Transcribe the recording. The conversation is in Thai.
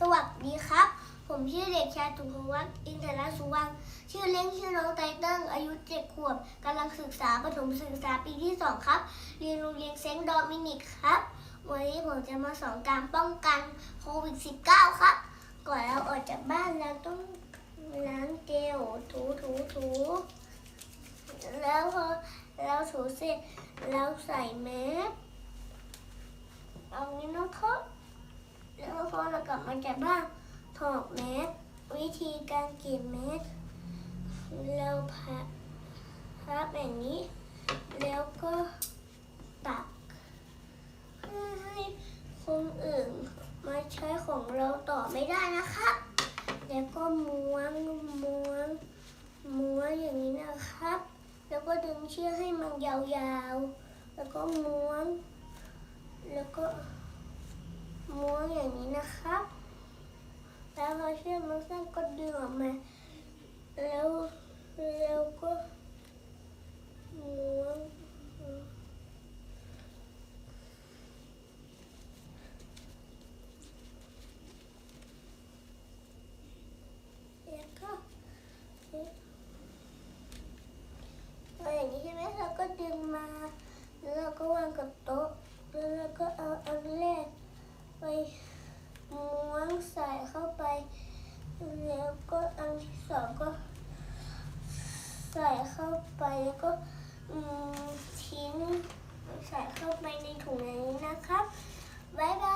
สวัสดีครับ ผมชื่อเด็กชายตุภวัฒน์อินทรสุวรรณชื่อเล่นชื่อน้องไตเติ้งอายุเจ็ดขวบกำลังศึกษาประถมศึกษาปีที่สองครับ เรียนโรงเรียนเซนต์โดมินิกครับ วันนี้ผมจะมาสอนการป้องกันโควิด -19 ครับ ก่อนเราออกจากบ้านเราต้องล้างเจลถูถูถูแล้วพอเราถูเสร็จเราใส่แมสเอานี้นะครับ พอเรากลับมาจากบ้านถอดแมสวิธีการเก็บแมสเราพับพับแบบนี้ แล้วก็ตักเพื่อให้คนอื่นมาใช้ของเราต่อไม่ได้นะครับ แล้วก็ม้วนม้วนม้วนอย่างนี้นะครับ แล้วก็ดึงเชือกให้มันยาวๆ แล้วก็ม้วน แล้วก็ ม้วนอย่างนี้นะครับ แล้วพอเชื่อกมันสั้นก็ดึงออกมา แล้วแล้วก็ม้วนแล้วก็เอาอย่างนี้ใช่ไหมเราก็ดึงมา แล้วเราก็วางกับโต๊ะ แล้วเราก็เอาอันแรก ไปม้วนใส่เข้าไป แล้ว ก็อันที่สองก็ใส่เข้าไปแล้วก็ทิ้งใส่เข้าไปในถุงนี้นะครับบ๊ายบาย